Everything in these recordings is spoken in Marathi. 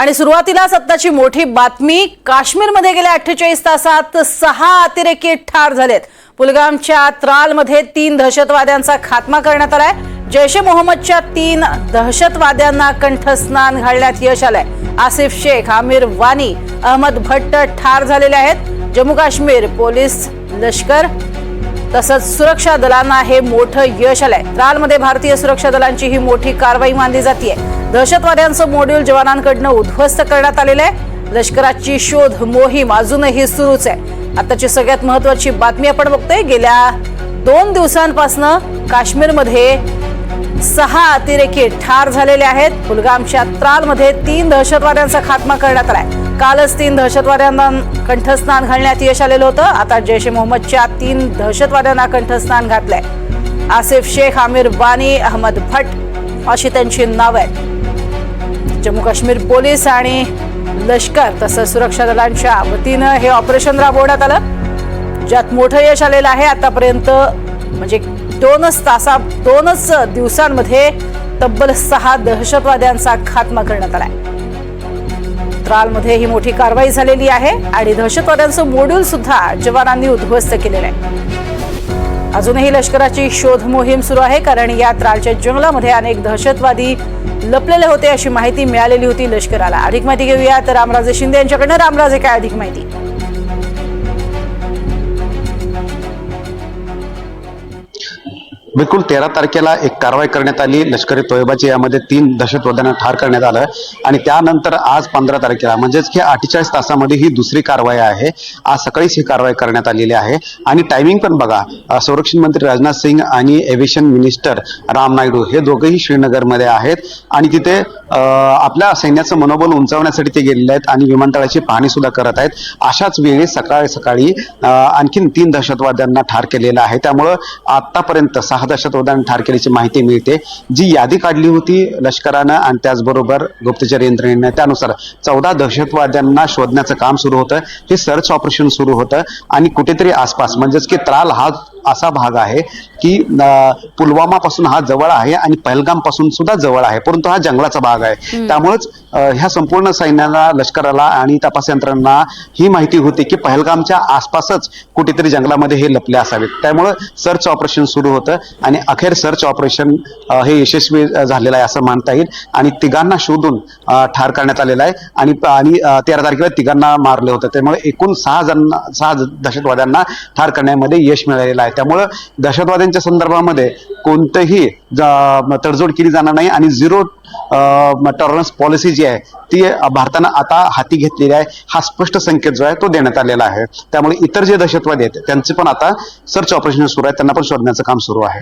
आणि सुरुवातीला सत्ताची मोठी बातमी. काश्मीरमध्ये गेल्या अठ्ठेचाळीस तासात सहा अतिरेकी ठार झालेत. पुलगामच्या त्रालमध्ये तीन दहशतवाद्यांचा खात्मा करण्यात आलाय. जैश ए मोहम्मदच्या तीन दहशतवाद्यांना कंठस्नान घालण्यात यश आलंय. आसिफ शेख आमिर वानी अहमद भट्ट ठार झालेले आहेत. जम्मू काश्मीर पोलीस लष्कर तसंच सुरक्षा दलांना हे मोठं यश आलंय. त्रालमध्ये भारतीय सुरक्षा दलांची ही मोठी कारवाई मानली जाते दहशतवाद्यांचं मॉड्यूल जवानांकडनं उद्ध्वस्त करण्यात आलेलं आहे. लष्कराची शोध मोहीम अजूनही सुरूच आहे. आताची सगळ्यात महत्वाची बातमी आपण बघतोय. गेल्या दोन दिवसांपासनं काश्मीरमध्ये सहा अतिरेकी ठार झालेले आहेत. कुलगामच्या त्रालमध्ये तीन दहशतवाद्यांचा खात्मा करण्यात आलाय. कालच तीन दहशतवाद्यांना कंठस्नान घालण्यात यश आलेलं होतं. आता जैश ए मोहम्मदच्या तीन दहशतवाद्यांना कंठस्नान घातलंय. आसिफ शेख आमिर वानी अहमद भट अशी त्यांची नावं आहेत. जम्मू काश्मीर पोलीस आणि लष्कर तसंच सुरक्षा दलांच्या वतीनं हे ऑपरेशन राबवण्यात आलं. ज्यात मोठं यश आलेलं आहे. आतापर्यंत म्हणजे दोनच तासा दोनच दिवसांमध्ये तब्बल सहा दहशतवाद्यांचा खात्मा करण्यात आलाय. त्रालमध्ये ही मोठी कारवाई झालेली आहे आणि दहशतवाद्यांचं मॉड्यूल सुद्धा जवानांनी उद्ध्वस्त केलेलं आहे. अजूनही लष्कराची शोध मोहीम सुरू आहे कारण या त्रालच्या जंगलामध्ये अनेक दहशतवादी लपलेले होते अशी माहिती मिळालेली होती लष्कराला. अधिक माहिती घेऊया तर रामराजे शिंदे यांच्याकडनं. रामराजे काय अधिक माहिती? बिलकुल तेरा तारखेला एक कारवाई करण्यात आली. लष्करी तोयबाची यामध्ये तीन दहशतवाद्यांना ठार करण्यात आलं. आणि त्यानंतर आज पंधरा तारखेला म्हणजेच की अठ्ठेचाळीस तासामध्ये ही दुसरी कारवाई आहे. आज सकाळीच ही कारवाई करण्यात आलेली आहे. आणि टायमिंग पण बघा संरक्षण मंत्री राजनाथ सिंग आणि एव्हिएशन मिनिस्टर राम नायडू हे दोघेही श्रीनगरमध्ये आहेत. आणि तिथे आपल्या सैन्याचं मनोबल उंचावण्यासाठी ते गेलेले आहेत आणि विमानतळाची पाहणी सुद्धा करत आहेत. अशाच वेळी सकाळी सकाळी आणखीन तीन दहशतवाद्यांना ठार केलेलं आहे. त्यामुळं आतापर्यंत सहा दहशतवाद्यांना ठार केल्याची माहिती मिळते जी यादी काढली होती लष्करानं आणि त्याचबरोबर गुप्तचर यंत्रणेनं. त्यानुसार चौदा दहशतवाद्यांना शोधण्याचं काम सुरू होतं. हे सर्च ऑपरेशन सुरू होतं आणि कुठेतरी आसपास म्हणजेच की त्राल हा असा भाग आहे की पुलवामा पासून हा जवळ आहे आणि पहलगामपासून सुद्धा जवळ आहे. परंतु हा जंगलाचा भाग आहे. त्यामुळेच ह्या संपूर्ण सैन्याला लष्कराला आणि तपास यंत्रणांना ही माहिती होती की पहलगामच्या आसपासच कुठेतरी जंगलामध्ये हे लपले असावेत. त्यामुळं सर्च ऑपरेशन सुरू होतं आणि अखेर सर्च ऑपरेशन हे यशस्वी झालेलं आहे असं मानता येईल. आणि तिघांना शोधून ठार करण्यात आलेलं आहे. आणि आणि तेरा तारखेला तिघांना मारले होतं. त्यामुळे एकूण सहा जण सहा दहशतवाद्यांना ठार करण्यामध्ये यश मिळालेलं आहे. त्यामुळं दहशतवाद्यांच्या संदर्भामध्ये कोणतंही तडजोड केली जाणार नाही आणि झिरो टॉलरन्स पॉलिसी जी आहे ती भारतानं आता हाती घेतलेली आहे. हा स्पष्ट संकेत जो आहे तो देण्यात आलेला आहे. त्यामुळे इतर जे दहशतवादी आहेत त्यांचे पण आता सर्च ऑपरेशन सुरू आहे. त्यांना पण शोधण्याचं काम सुरू आहे.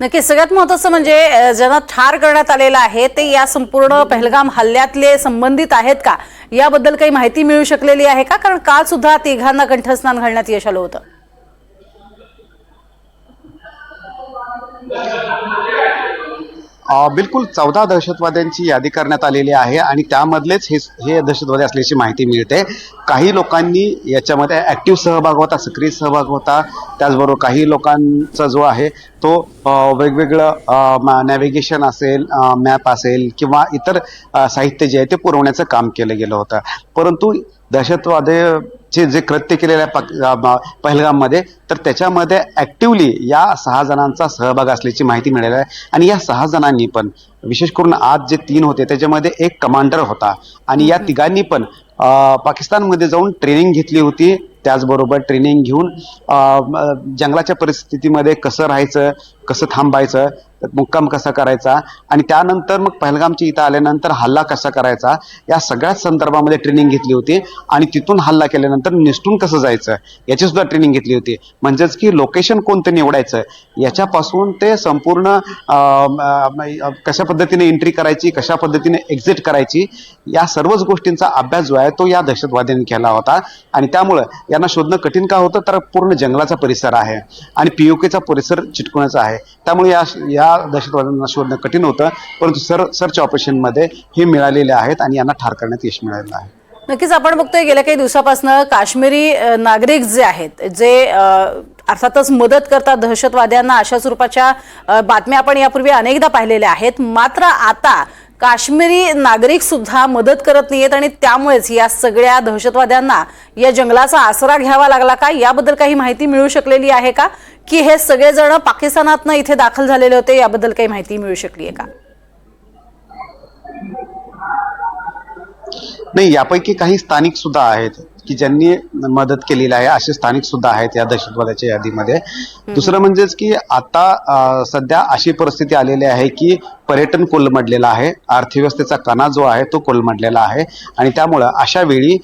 नक्की सगळ्यात महत्वाचं म्हणजे ज्यांना ठार करण्यात आलेलं आहे ते या संपूर्ण पहलगाम हल्ल्यातले संबंधित आहेत का? याबद्दल काही माहिती मिळू शकलेली आहे का? कारण काल सुद्धा तिघांना कंठस्नान घालण्यात यश आलं होतं. बिलकुल चौदा दहशतवाद्यांची यादी करण्यात आलेली आहे आणि त्यामधलेच हे हे दहशतवादी असल्याची माहिती मिळते. काही लोकांनी याच्यामध्ये ॲक्टिव्ह सहभाग होता सक्रिय सहभाग होता. त्याचबरोबर काही लोकांचा जो आहे तो वेगवेगळं नॅव्हिगेशन असेल मॅप असेल किंवा इतर साहित्य जे आहे ते पुरवण्याचं काम केलं गेलं होतं. परंतु दहशतवादे जे कृत्य केलेलं आहे पहलगाममध्ये तर त्याच्यामध्ये ऍक्टिव्हली या सहा जणांचा सहभाग असल्याची माहिती मिळाली आहे. आणि या सहा जणांनी पण विशेष करून आज जे तीन होते त्याच्यामध्ये एक कमांडर होता. आणि या तिघांनी पण पाकिस्तानमध्ये जाऊन ट्रेनिंग घेतली होती. त्याचबरोबर ट्रेनिंग घेऊन जंगलाच्या परिस्थितीमध्ये कसं राहायचं कसं थांबायचं मुक्काम कसा करायचा आणि त्यानंतर मग पहलगामच्या इथं आल्यानंतर हल्ला कसा करायचा या सगळ्याच संदर्भामध्ये ट्रेनिंग घेतली होती आणि तिथून हल्ला केल्यानंतर निसटून कसं जायचं याची सुद्धा ट्रेनिंग घेतली होती. म्हणजेच की लोकेशन कोणतं निवडायचं याच्यापासून ते संपूर्ण कशा पद्धतीने एंट्री करायची कशा पद्धतीने एक्झिट करायची या सर्वच गोष्टींचा अभ्यास जो आहे तो या दहशतवाद्यांनी केला होता आणि त्यामुळं यांना शोधणं कठीण का होतं तर पूर्ण जंगलाचा परिसर आहे आणि पीओकेचा परिसर चिटकवण्याचा आहे. त्यामुळे या या दहशतवाद्यांना शोधणं कठीण होतं. परंतु सर सर्च ऑपरेशनमध्ये हे मिळालेले आहेत आणि यांना ठार करण्यात यश मिळालेलं आहे. नक्कीच आपण बघतोय गेल्या काही दिवसापासून काश्मीरी नागरिक जे आहेत जे अर्थातच मदत करतात दहशतवाद्यांना अशा स्वरूपाच्या बातम्या आपण यापूर्वी अनेकदा पाहिलेल्या आहेत. मात्र आता काश्मीरी नागरिक सुद्धा मदत करत नाहीयेत आणि त्यामुळेच या सगळ्या दहशतवाद्यांना या जंगलाचा आसरा घ्यावा लागला का? याबद्दल काही माहिती मिळू शकलेली आहे का? की हे सगळेजण पाकिस्तानातनं इथे दाखल झालेले होते याबद्दल काही माहिती मिळू शकली आहे का? नाही यापैकी काही स्थानिक सुद्धा आहेत की ज्यांनी मदत केलेली आहे असे स्थानिक सुद्धा आहेत या दहशतवाद्याच्या यादीमध्ये. दुसरं म्हणजेच की आता सध्या अशी परिस्थिती आलेली आहे की पर्यटन कोलमडलेलं आहे. अर्थव्यवस्थेचा कणा जो आहे तो कोलमडलेला आहे. आणि त्यामुळं अशा वेळी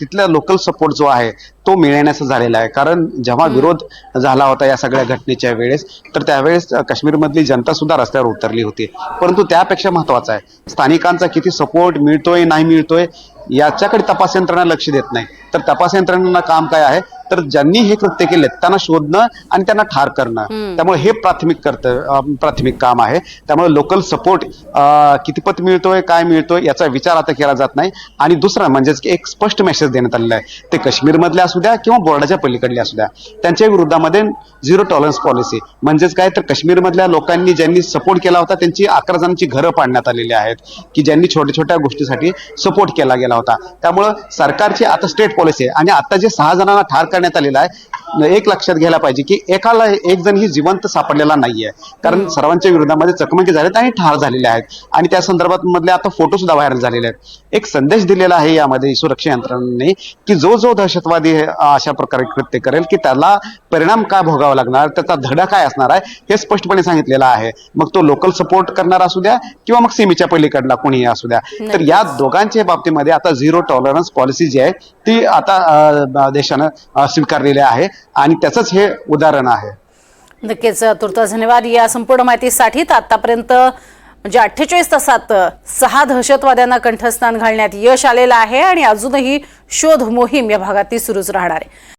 तिथला लोकल सपोर्ट जो आहे तो मिळण्याचा झालेला आहे. कारण जेव्हा विरोध झाला होता या सगळ्या घटनेच्या वेळेस तर त्यावेळेस काश्मीरमधली जनता सुद्धा रस्त्यावर उतरली होती. परंतु त्यापेक्षा महत्वाचं आहे स्थानिकांचा किती सपोर्ट मिळतोय नाही मिळतोय याच्याकडे तपास यंत्रणा लक्ष देत नाही. तर तपास यंत्रणांना काम काय आहे? तर ज्यांनी हे कृत्य केले त्यांना शोधणं आणि त्यांना ठार करणं. त्यामुळे हे प्राथमिक कर्त अं, प्राथमिक काम आहे. त्यामुळे लोकल सपोर्ट कितीपत मिळतोय काय मिळतोय याचा विचार आता केला जात नाही. आणि दुसरा म्हणजेच की एक स्पष्ट मेसेज देण्यात आलेला आहे. ते काश्मीरमधले असू द्या किंवा बोर्डाच्या पलीकडले असू द्या. त्यांच्या विरुद्धामध्ये झिरो टॉलरन्स पॉलिसी म्हणजेच काय? तर काश्मीरमधल्या लोकांनी ज्यांनी सपोर्ट केला होता त्यांची अकरा जणांची घरं पाडण्यात आलेली आहेत. की ज्यांनी छोट्या छोट्या गोष्टीसाठी सपोर्ट केला गेला होता. त्यामुळं सरकारची आता स्टेट पॉलिसी आहे. आणि आता जे सहा जणांना ठार करण्यात आलेलं आहे एक लक्षात घ्यायला पाहिजे की एकाला एक जण ही जिवंत सापडलेला नाहीये. कारण सर्वांच्या विरोधामध्ये चकमकी झाल्यात आणि ठार झालेले आहेत. आणि त्या संदर्भात मधले आता फोटो सुद्धा व्हायरल झालेले आहेत. एक संदेश दिलेला आहे यामध्ये सुरक्षा यंत्रणांनी की जो जो दहशतवादी हे, अशा प्रकारे कृत्य करेल की त्याला परिणाम काय भोगावा लागणार त्याचा धडा काय असणार आहे हे स्पष्टपणे सांगितलेलं आहे. मग तो लोकल सपोर्ट करणारा असू द्या किंवा मग सीमेच्या पलीकडला कोणीही असू द्या. तर या दोघांच्या बाबतीमध्ये आता झिरो टॉलरन्स पॉलिसी जी आहे ती आता देशानं स्वीकारलेली आहे. आणि त्याचंच हे उदाहरण आहे. नक्कीच तुर्तास धन्यवाद या संपूर्ण माहितीसाठी. आतापर्यंत म्हणजे अठ्ठेचाळीस तासात सहा दहशतवाद्यांना कंठस्नान घालण्यात यश आलेलं आहे आणि अजूनही शोध मोहीम या भागात ती सुरूच राहणार आहे.